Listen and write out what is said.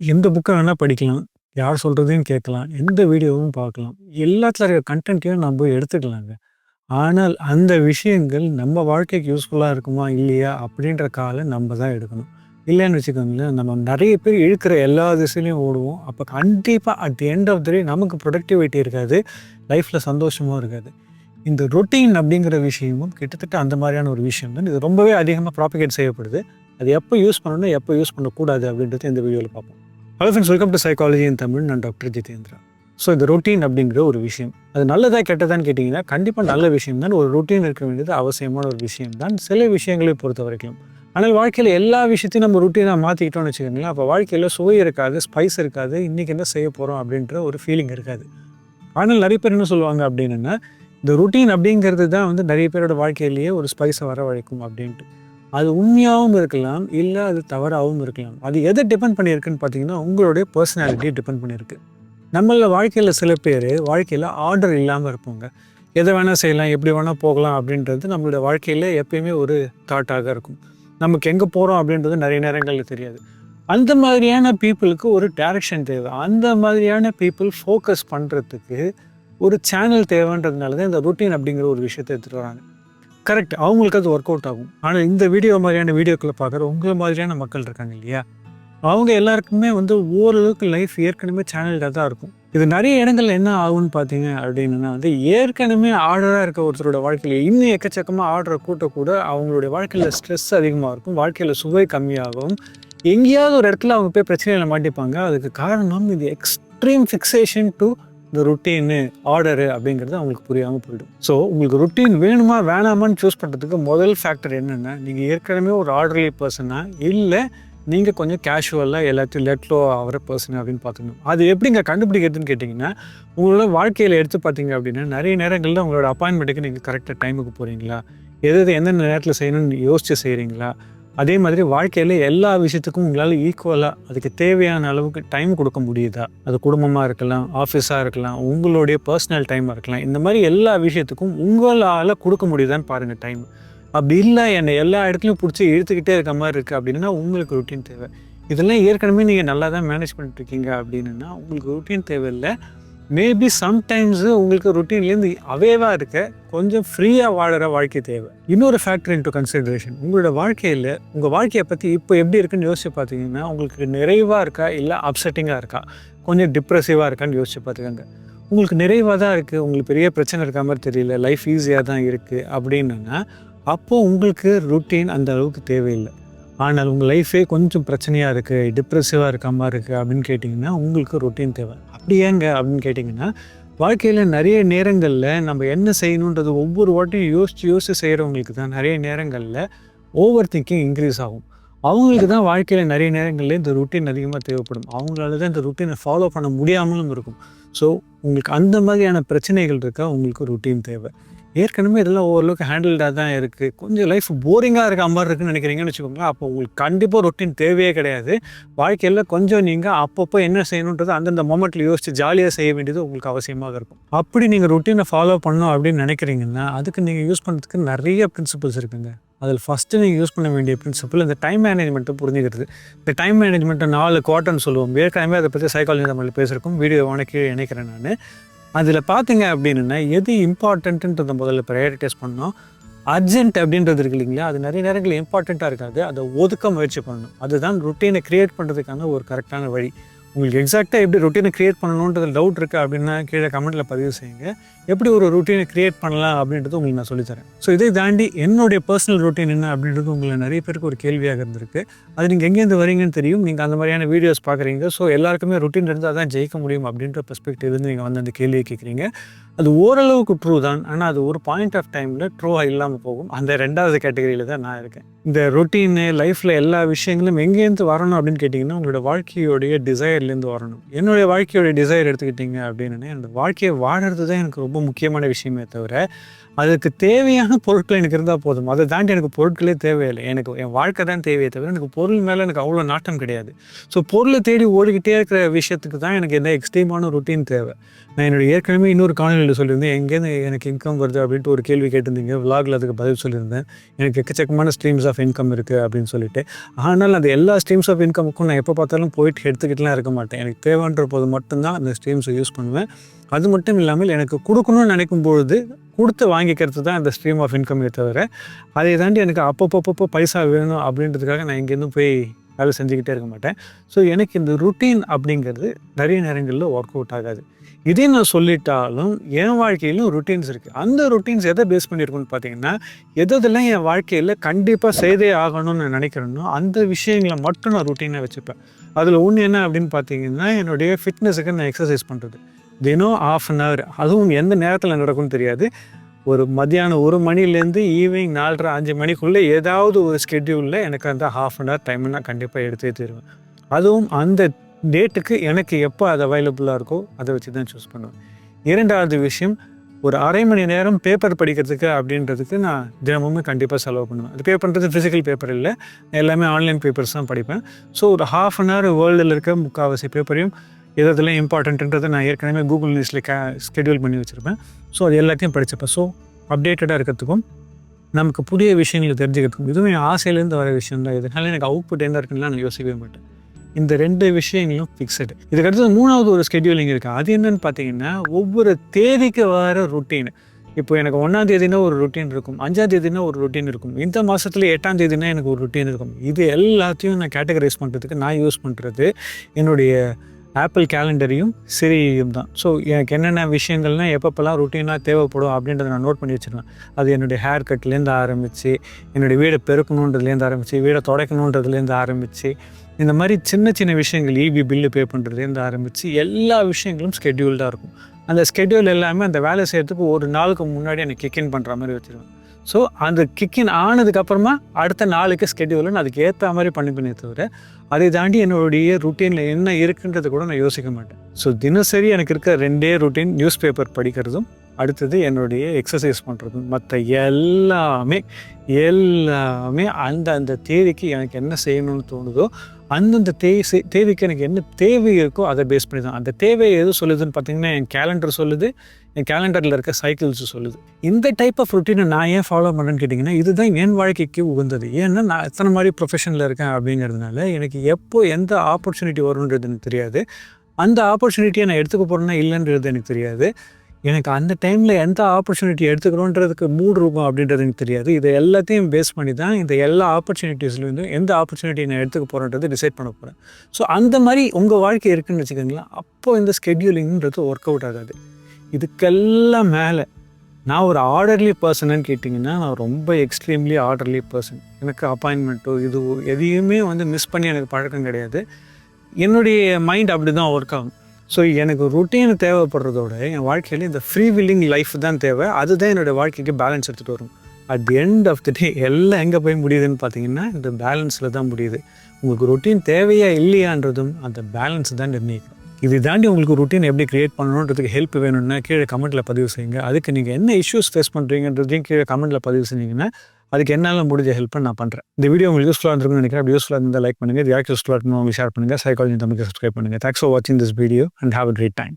எந்த புக்கை வேணால் படிக்கலாம். யார் சொல்கிறதையும் கேட்கலாம். எந்த வீடியோவும் பார்க்கலாம். எல்லாத்துல இருக்க கண்டென்ட்டையும் நம்ம எடுத்துக்கலாங்க. ஆனால் அந்த விஷயங்கள் நம்ம வாழ்க்கைக்கு யூஸ்ஃபுல்லாக இருக்குமா இல்லையா அப்படின்ற காலை நம்ம தான் எடுக்கணும். இல்லைன்னு வச்சுக்கோங்களேன் நம்ம நிறைய பேர் இழுக்கிற எல்லா திசையிலையும் ஓடுவோம். அப்போ கண்டிப்பாக at the end of the day நமக்கு ப்ரொடக்டிவிட்டி இருக்காது லைஃப்பில் சந்தோஷமும் இருக்காது. இந்த ரொட்டீன் அப்படிங்கிற விஷயமும் கிட்டத்தட்ட அந்த மாதிரியான ஒரு விஷயம் தான். இது ரொம்பவே அதிகமாக ப்ராபிகேட் செய்யப்படுது. அது எப்போ யூஸ் பண்ணணும் எப்போ யூஸ் பண்ணக்கூடாது அப்படின்றது இந்த வீடியோவில் பார்ப்போம். Hello friends welcome to psychology in Tamil நான் டாக்டர் ஜிதேந்திரா ஸோ இந்த ரொட்டீன் அப்படிங்கிற ஒரு விஷயம் அது நல்லதா கெட்டதான்னு கேட்டிங்கன்னா கண்டிப்பாக நல்ல விஷயம் தான். ஒரு ரொட்டீன் இருக்க வேண்டியது அவசியமான ஒரு விஷயம் தான். சில விஷயங்களை பொறுத்த வரைக்கும். ஆனால் வாழ்க்கையில் எல்லா விஷயத்தையும் நம்ம ருட்டீனாக மாற்றிக்கிட்டோம்னு வச்சுக்கோங்களேன் அப்போ வாழ்க்கையில் சுவை இருக்காது ஸ்பைஸ் இருக்காது இன்றைக்கி என்ன செய்ய போகிறோம் அப்படின்ற ஒரு ஃபீலிங் இருக்காது. ஆனால் நிறைய பேர் என்ன சொல்லுவாங்க அப்படின்னா இந்த ருட்டீன் அப்படிங்கிறது தான் வந்து நிறைய பேரோட வாழ்க்கையிலேயே ஒரு ஸ்பைஸை வரவழைக்கும் அப்படின்ட்டு. அது உண்மையாகவும் இருக்கலாம் இல்லை அது தவறாகவும் இருக்கலாம். அது எதை டிபெண்ட் பண்ணியிருக்குன்னு பார்த்தீங்கன்னா உங்களுடைய பர்சனாலிட்டியை டிபெண்ட் பண்ணியிருக்கு. நம்மள வாழ்க்கையில் சில பேர் வாழ்க்கையில் ஆர்டர் இல்லாமல் இருப்பாங்க. எதை வேணால் செய்யலாம் எப்படி வேணால் போகலாம் அப்படின்றது நம்மளோட வாழ்க்கையில் எப்பயுமே ஒரு தாட்டாக இருக்கும். நமக்கு எங்கே போகிறோம் அப்படின்றது நிறைய நேரங்களில் தெரியாது. அந்த மாதிரியான பீப்புளுக்கு ஒரு டைரக்ஷன் தேவை. அந்த மாதிரியான பீப்புள் ஃபோக்கஸ் பண்ணுறதுக்கு ஒரு சேனல் தேவைன்றதுனால தான் இந்த ருட்டீன் அப்படிங்கிற ஒரு விஷயத்தை எடுத்துகிட்டு வராங்க. கரெக்ட் அவங்களுக்கு அது ஒர்க் அவுட் ஆகும். ஆனால் இந்த வீடியோ மாதிரியான வீடியோக்களை பார்க்குற உங்களை மாதிரியான மக்கள் இருக்காங்க இல்லையா? அவங்க எல்லாருக்குமே வந்து ஓரளவுக்கு லைஃப் ஏற்கனவே சேனல்டாக தான் இருக்கும். இது நிறைய இடங்கள்ல என்ன ஆகும்னு பார்த்தீங்க அப்படின்னா வந்து ஏற்கனவே ஆர்டராக இருக்க ஒருத்தரோட வாழ்க்கையில் இன்னும் எக்கச்சக்கமாக ஆர்டரை கூட்ட கூட அவங்களுடைய வாழ்க்கையில் ஸ்ட்ரெஸ் அதிகமாக இருக்கும். வாழ்க்கையில் சுவை கம்மியாகும். எங்கேயாவது ஒரு இடத்துல அவங்க போய் பிரச்சனையில் மாட்டிப்பாங்க. அதுக்கு காரணம் இது எக்ஸ்ட்ரீம் ஃபிக்ஸேஷன் டு இந்த ருட்டீனு ஆர்டரு அப்படிங்கிறது அவங்களுக்கு புரியாமல் போயிடும். ஸோ உங்களுக்கு ருட்டீன் வேணுமா வேணாமான்னு சூஸ் பண்ணுறதுக்கு முதல் ஃபேக்டர் என்னென்னா நீங்கள் ஏற்கனவே ஒரு ஆர்டர்லி பர்சனா இல்லை நீங்கள் கொஞ்சம் கேஷுவலாக எல்லாத்தையும் லெட்லோ ஆகிற பர்சன் அப்படின்னு பார்த்துக்கணும். அது எப்படிங்க கண்டுபிடிக்கிறதுன்னு கேட்டிங்கன்னா உங்களோட வாழ்க்கையில் எடுத்து பார்த்தீங்க அப்படின்னா நிறைய நேரங்களில் உங்களோட அப்பாயின்மெண்ட்டுக்கு நீங்கள் கரெக்டாக டைமுக்கு போகிறீங்களா எது எது எந்தெந்த நேரத்தில் செய்யணும்னு யோசிச்சு செய்கிறீங்களா அதே மாதிரி வாழ்க்கையில் எல்லா விஷயத்துக்கும் உங்களால் ஈக்குவலாக அதுக்கு தேவையான அளவுக்கு டைம் கொடுக்க முடியுதா? அது குடும்பமாக இருக்கலாம் ஆஃபீஸாக இருக்கலாம் உங்களுடைய பர்சனல் டைமாக இருக்கலாம். இந்த மாதிரி எல்லா விஷயத்துக்கும் உங்களால் கொடுக்க முடியுதான்னு பாருங்கள் டைம் அப்படி இல்லை என்னை எல்லா இடத்துலையும் பிடிச்சி இழுத்துக்கிட்டே இருக்க மாதிரி இருக்குது அப்படின்னா உங்களுக்கு ருட்டீன் தேவை. இதெல்லாம் ஏற்கனவே நீங்கள் நல்லா தான் மேனேஜ் பண்ணிட்டுருக்கீங்க அப்படின்னா உங்களுக்கு ருட்டீன் தேவையில்லை. மேபி சம்டைம்ஸு உங்களுக்கு ருட்டீன்லேருந்து அவேவாக இருக்க கொஞ்சம் ஃப்ரீயாக வாழற வாழ்க்கை தேவை. இன்னொரு ஃபேக்டர் இன்ட்டு கன்சிடரேஷன் உங்களோட வாழ்க்கையில் உங்கள் வாழ்க்கையை பற்றி இப்போ எப்படி இருக்குன்னு யோசிச்சு பார்த்தீங்கன்னா உங்களுக்கு நிறைவாக இருக்கா இல்லை அப்செட்டிங்காக இருக்கா? கொஞ்சம் டிப்ரெசிவாக இருக்கான்னு யோசிச்சு பார்த்துக்கோங்க. உங்களுக்கு நிறைவாக தான் இருக்குது உங்களுக்கு பெரிய பிரச்சனை இருக்க மாதிரி தெரியல. லைஃப் ஈஸியாக தான் இருக்குது அப்படின்னா அப்போது உங்களுக்கு ருட்டீன் அந்த அளவுக்கு தேவையில்லை. ஆனால் உங்கள் லைஃபே கொஞ்சம் பிரச்சனையாக இருக்குது டிப்ரெசிவாக இருக்க மாதிரி இருக்குது அப்படின்னு கேட்டிங்கன்னா உங்களுக்கு ரொட்டீன் தேவை. அப்படி ஏங்க அப்படின்னு கேட்டிங்கன்னா வாழ்க்கையில் நிறைய நேரங்களில் நம்ம என்ன செய்யணுன்றது ஒவ்வொரு வாட்டியும் யோசித்து யோசித்து செய்கிறவங்களுக்கு தான் நிறைய நேரங்களில் ஓவர் திங்கிங் இன்க்ரீஸ் ஆகும். அவங்களுக்கு தான் வாழ்க்கையில் நிறைய நேரங்களில் இந்த ருட்டீன் அதிகமாக தேவைப்படும். அவங்களால தான் இந்த ருட்டீனை ஃபாலோ பண்ண முடியாமலும் இருக்கும். ஸோ உங்களுக்கு அந்த மாதிரியான பிரச்சனைகள் இருக்கா? உங்களுக்கு ருட்டீன் தேவை. ஏற்கனவே இதெல்லாம் ஓரளவுக்கு ஹேண்டில்டாக தான் இருக்குது கொஞ்சம் லைஃப் போரிங்காக இருக்க மாதிரி இருக்குன்னு நினைக்கிறீங்கன்னு வச்சுக்கோங்களேன். அப்போ உங்களுக்கு கண்டிப்பாக ரொட்டீன் தேவையே கிடையாது. வாழ்க்கையில் கொஞ்சம் நீங்கள் அப்பப்போ என்ன செய்யணுன்றது அந்தந்த மொமெண்ட்டில் யோசித்து ஜாலியாக செய்ய வேண்டியது உங்களுக்கு அவசியமாக இருக்கும். அப்படி நீங்கள் ரொட்டீனை ஃபாலோ பண்ணணும் அப்படின்னு நினைக்கிறீங்கன்னா அதுக்கு நீங்கள் யூஸ் பண்ணுறதுக்கு நிறைய பிரின்சிபல்ஸ் இருக்குங்க. அதில் ஃபஸ்ட்டு நீங்கள் யூஸ் பண்ண வேண்டிய பிரின்சிபல் இந்த டைம் மேனேஜ்மெண்ட்டை புரிஞ்சுக்கிறது. இந்த டைம் மேனேஜ்மெண்ட்டை நாலு குவார்ட்டர்னு சொல்லுவோம். ஏற்கனவே அதை பற்றி சைக்காலஜி தமிழில் பேசியிருக்கோம். வீடியோ கீழே இணைக்கிறேன் நான். அதில் பார்த்தீங்க அப்படின்னா எது இம்பார்ட்டன்ட்டுன்றத முதல்ல ப்ரையாரிட்டைஸ் பண்ணோம் அர்ஜென்ட் அப்படின்றது இருக்கு இல்லைங்களா? அது நிறைய நேரங்கள் இம்பார்ட்டண்ட்டாக இருக்காது. அதை ஒதுக்க முயற்சி பண்ணணும். அதுதான் ருட்டீனை க்ரியேட் பண்ணுறதுக்கான ஒரு கரெக்டான வழி. உங்களுக்கு எக்ஸாக்டாக எப்படி ருட்டீனை க்ரியேட் பண்ணணுன்றது டவுட் இருக்குது அப்படின்னா கீழே கமெண்ட்டில் பதிவு செய்யுங்க. எப்படி ஒரு ருட்டீனை க்ரியேட் பண்ணலாம் அப்படின்றது உங்களுக்கு நான் சொல்லித்தரேன். ஸோ இதை தாண்டி என்னுடைய பர்சனல் ருட்டீன் என்ன அப்படின்றது உங்களை நிறைய பேருக்கு ஒரு கேள்வியாக இருந்திருக்கு. அது நீங்கள் எங்கேருந்து வரீங்கன்னு தெரியும். நீங்கள் அந்த மாதிரியான வீடியோஸ் பார்க்குறீங்க. ஸோ எல்லாருக்குமே ருட்டீன் இருந்தால் தான் ஜெயிக்க முடியும் அப்படின்ற பெர்ஸ்பெக்டிவ்லேருந்து நீங்கள் வந்து அந்த கேள்வியை கேட்குறீங்க. அது ஓரளவுக்கு ட்ரூ தான். ஆனால் அது ஒரு பாயிண்ட் ஆஃப் டைமில் ட்ரூவாக இல்லாமல் போகும். அந்த ரெண்டாவது கேட்டகரியில் தான் நான் இருக்கேன். இந்த ரொட்டீனு லைஃப்பில் எல்லா விஷயங்களும் எங்கேருந்து வரணும் அப்படின்னு கேட்டிங்கன்னா உங்களோட வாழ்க்கையோடைய டிசைர்லேருந்து வரணும். என்னுடைய வாழ்க்கையோடைய டிசைர் எடுத்துக்கிட்டிங்க அப்படின்னு என்னோடய வாழ்க்கையை வாழறது தான் எனக்கு ரொம்ப முக்கியமான விஷயமே தவிர அதுக்கு தேவையான பொருட்கள் எனக்கு இருந்தால் போதும். அதை தாண்டி எனக்கு பொருட்களே தேவையில்லை. எனக்கு என் வாழ்க்கை தான் தேவையே தவிர எனக்கு பொருள் மேலே எனக்கு அவ்வளோ நாட்டம் கிடையாது. ஸோ பொருளை தேடி ஓடிக்கிட்டே இருக்கிற விஷயத்துக்கு தான் எனக்கு எந்த எக்ஸ்ட்ரீமான ருட்டீன் தேவை. நான் என்னுடைய ஏற்கனவே இன்னொரு காணொலியில் சொல்லியிருந்தேன் எங்கேருந்து எனக்கு இன்கம் வருது? அப்படின்ட்டு ஒரு கேள்வி கேட்டிருந்தீங்க. விலாகில் அதுக்கு பதில் சொல்லியிருந்தேன். எனக்கு எக்கச்சக்கமான ஸ்ட்ரீம்ஸ் ஆஃப் இன்கம் இருக்குது அப்படின்னு சொல்லிட்டு. ஆனால் அந்த எல்லா ஸ்ட்ரீம்ஸ் ஆஃப் இன்கமுக்கும் நான் எப்போ பார்த்தாலும் போயிட்டு எடுத்துக்கிட்டுலாம் இருக்க மாட்டேன். எனக்கு தேவைன்ற போது மட்டும்தான் அந்த ஸ்ட்ரீம்ஸை யூஸ் பண்ணுவேன். அது மட்டும் இல்லாமல் எனக்கு கொடுக்கணும்னு நினைக்கும் பொழுது கொடுத்து வாங்கிக்கிறது தான் இந்த ஸ்ட்ரீம் ஆஃப் இன்கம்மே தவிர அதை தாண்டி எனக்கு அப்பப்போ பைசா வேணும் அப்படின்றதுக்காக நான் இங்கேருந்து போய் வேலை செஞ்சுக்கிட்டே இருக்க மாட்டேன். ஸோ எனக்கு இந்த ருட்டீன் அப்படிங்கிறது நிறைய நேரங்களில் ஒர்க் அவுட் ஆகாது. இதே நான் சொல்லிட்டாலும் என் வாழ்க்கையிலும் ருட்டீன்ஸ் இருக்குது அந்த ருட்டீன்ஸ் எதை பேஸ் பண்ணியிருக்குன்னு பார்த்தீங்கன்னா எதெல்லாம் என் வாழ்க்கையில் கண்டிப்பாக செய்தே ஆகணும்னு நான் நினைக்கிறேனோ அந்த விஷயங்களை மட்டும் நான் ருட்டீனாக வச்சுப்பேன். அதில் ஒன்று என்ன அப்படின்னு பார்த்தீங்கன்னா என்னுடைய ஃபிட்னஸுக்கு நான் எக்ஸசைஸ் பண்ணுறது தினம் ஆஃப் அன் ஹவர் அதுவும் எந்த நேரத்தில் நடக்கும்னு தெரியாது. ஒரு மத்தியானம் ஒரு மணிலேருந்து ஈவினிங் நாலரை அஞ்சு மணிக்குள்ளே ஏதாவது ஒரு ஸ்கெட்யூலில் எனக்கு அந்த ஹாஃப் அன் ஹவர் டைம் நான் கண்டிப்பாக எடுத்தே தருவேன். அதுவும் அந்த டேட்டுக்கு எனக்கு எப்போ அது அவைலபிளாக இருக்கோ அதை வச்சு தான் சூஸ் பண்ணுவேன். இரண்டாவது விஷயம் ஒரு அரை மணி நேரம் பேப்பர் படிக்கிறதுக்கு அப்படின்றதுக்கு நான் தினமுமே கண்டிப்பாக செலவு பண்ணுவேன். அது பேப்பர்ன்றது ஃபிசிக்கல் பேப்பர் இல்லை. எல்லாமே ஆன்லைன் பேப்பர்ஸ் தான் படிப்பேன். ஸோ ஒரு ஹாஃப் அன் ஹவர் வேர்ல்டில் இருக்க முக்கால்வாசி பேப்பரையும் எதெல்லாம் இம்பார்ட்டன்ட்டுன்றதை நான் ஏற்கனவே கூகுள் நியூஸில் கே ஸ்கெடியூல் பண்ணி வச்சுருப்பேன். ஸோ அது எல்லாத்தையும் படித்தப்பேன் ஸோ அப்டேட்டடாக இருக்கிறதுக்கும் நமக்கு புதிய விஷயங்களை தெரிஞ்சுக்கிறதுக்கும் இதுவும் என் ஆசையிலேருந்து வர விஷயம் தான். இதனால எனக்கு அவுட்புட் என்ன இருக்குன்னா நான் யோசிக்கவே மாட்டேன். இந்த ரெண்டு விஷயங்களும் ஃபிக்ஸடு இதுக்கடுத்து மூணாவது ஒரு ஸ்கெடியூலிங் இருக்குது அது என்னன்னு பார்த்தீங்கன்னா ஒவ்வொரு தேதிக்கு வர ருட்டீன் இப்போ எனக்கு ஒன்றாம் தேதினா ஒரு ருட்டீன் இருக்கும். அஞ்சாம் தேதினா ஒரு ருட்டீன் இருக்கும். இந்த மாதத்துல எட்டாம் தேதினா எனக்கு ஒரு ருட்டீன் இருக்கும். இது எல்லாத்தையும் நான் கேட்டகரைஸ் பண்ணுறதுக்கு நான் யூஸ் பண்ணுறது என்னுடைய ஆப்பிள் கேலண்டரையும் சிறியையும் தான். ஸோ எனக்கு என்னென்ன விஷயங்கள்லாம் எப்பப்பெல்லாம் ருட்டீனாக தேவைப்படும் அப்படின்றத நான் நோட் பண்ணி வச்சுருவேன். அது என்னுடைய ஹேர் கட்லேருந்து ஆரம்பித்து என்னுடைய வீடை பெருக்கணுன்றதுலேருந்து ஆரம்பித்து வீடை துடைக்கணுன்றதுலேருந்து ஆரம்பித்து இந்த மாதிரி சின்ன சின்ன விஷயங்கள் இபி பில்லு பே பண்ணுறதுலேருந்து ஆரம்பித்து எல்லா விஷயங்களும் ஸ்கெட்யூல்டாக இருக்கும். அந்த ஸ்கெட்யூல் எல்லாமே அந்த வேலை செய்கிறதுக்கு ஒரு நாளுக்கு முன்னாடி எனக்கு கிக்கின் பண்ணுற மாதிரி வச்சுருவேன். ஸோ அந்த கிக்கின் ஆனதுக்கப்புறமா அடுத்த நாளுக்கு ஸ்கெடியூல் நான் அதுக்கு ஏற்ற மாதிரி பண்ணிப்பேனே தவிர அதை தாண்டி என்னுடைய ருட்டீனில் என்ன இருக்குன்றதை கூட நான் யோசிக்க மாட்டேன். ஸோ தினசரி எனக்கு இருக்க ரெண்டே ருட்டீன் நியூஸ் பேப்பர் படிக்கிறதும் அடுத்தது என்னுடைய எக்ஸசைஸ் பண்ணுறது மற்ற எல்லாமே எல்லாமே அந்த அந்த தேதிக்கு எனக்கு என்ன செய்யணும்னு தோணுதோ அந்தந்த தே தேதிக்கு எனக்கு என்ன தேவை இருக்கோ அதை பேஸ் பண்ணி தான். அந்த தேவை எது சொல்லுதுன்னு பார்த்தீங்கன்னா என் கேலண்டர் சொல்லுது என் கேலண்டரில் இருக்க சைக்கிள்ஸ் சொல்லுது. இந்த டைப் ஆஃப் ருட்டீனை நான் ஏன் ஃபாலோ பண்ணுறேன்னு கேட்டிங்கன்னா இதுதான் என் வாழ்க்கைக்கு உகந்தது. ஏன்னா நான் எத்தனை மாதிரி ப்ரொஃபஷனில் இருக்கேன் அப்படிங்கிறதுனால எனக்கு எப்போ எந்த ஆப்பர்ச்சுனிட்டி வரும்ன்றது எனக்கு தெரியாது. அந்த ஆப்பர்ச்சுனிட்டியை நான் எடுத்துக்க போகிறேன்னா இல்லைன்றது எனக்கு தெரியாது. எனக்கு அந்த டைமில் எந்த ஆப்பர்ச்சுனிட்டி எடுத்துக்கிறோன்றதுக்கு மூடு இருக்கும் அப்படின்றது எனக்கு தெரியாது. இதை எல்லாத்தையும் பேஸ் பண்ணி தான் இந்த எல்லா ஆப்பர்ச்சுனிட்டிஸ்லேருந்தும் எந்த ஆப்பர்ச்சுனிட்டி நான் எடுத்துக்க போகிறேன்றது டிசைட் பண்ண போகிறேன் ஸோ அந்த மாதிரி உங்கள் வாழ்க்கை இருக்குன்னு வச்சுக்கோங்களேன் அப்போ இந்த ஸ்கெட்யூலிங்கிறது ஒர்க் அவுட் ஆகாது. இதுக்கெல்லாம் மேலே நான் ஒரு ஆர்டர்லி பர்சனுன்னு கேட்டிங்கன்னா நான் ரொம்ப எக்ஸ்ட்ரீம்லி ஆர்டர்லி பர்சன் எனக்கு அப்பாயின்மெண்ட்டோ இது எதையுமே வந்து மிஸ் பண்ணி எனக்கு பழக்கம் கிடையாது. என்னுடைய மைண்ட் அப்படி தான் ஒர்க் ஆகும். ஸோ எனக்கு ருட்டீன் தேவைப்படுறதோட என் வாழ்க்கையில் இந்த ஃப்ரீ வில்லிங் லைஃப் தான் தேவை. அதுதான் என்னோடய வாழ்க்கைக்கு பேலன்ஸ் எடுத்துகிட்டு வரும். At the end of the day எல்லாம் எங்கே போய் முடியுதுன்னு பார்த்தீங்கன்னா இந்த பேலன்ஸில் தான் முடியுது. உங்களுக்கு ரொட்டீன் தேவையா இல்லையான்றதும் அந்த பேலன்ஸ் தான் நிர்ணயிக்கும். இது தாண்டி உங்களுக்கு ருட்டீன் எப்படி க்ரியேட் பண்ணணுன்றதுக்கு ஹெல்ப் வேணும்னா கீழே கமெண்ட்டில் பதிவு செய்யுங்க. அதுக்கு நீங்கள் என்ன இஷ்யூஸ் ஃபேஸ் பண்ணுறீங்கன்றதையும் கீழே கமெண்ட்டில் பதிவு செஞ்சீங்கன்னா அதுக்கு என்னால் முடிஞ்ச ஹெல்ப் நான் பண்ணுறேன் இந்த வீடியோ உங்களுக்கு யூஸ்ஃபுல்லாக இருந்திருக்கும்னு நினைக்கிறேன். அப்படி யூஸ்ஃபுல்லாக இருந்தால் லைக் பண்ணுங்கள் இது யாருக்கு யூஸ்ஃபுல்லாக இருக்கணும் ஷேர் பண்ணுங்கள் சைக்காலஜி தமிழுக்கு சப்ஸ்கிரைப் பண்ணுங்கள் தேங்க்ஸ் ஃபார் வாட்சிங் this video and have a great time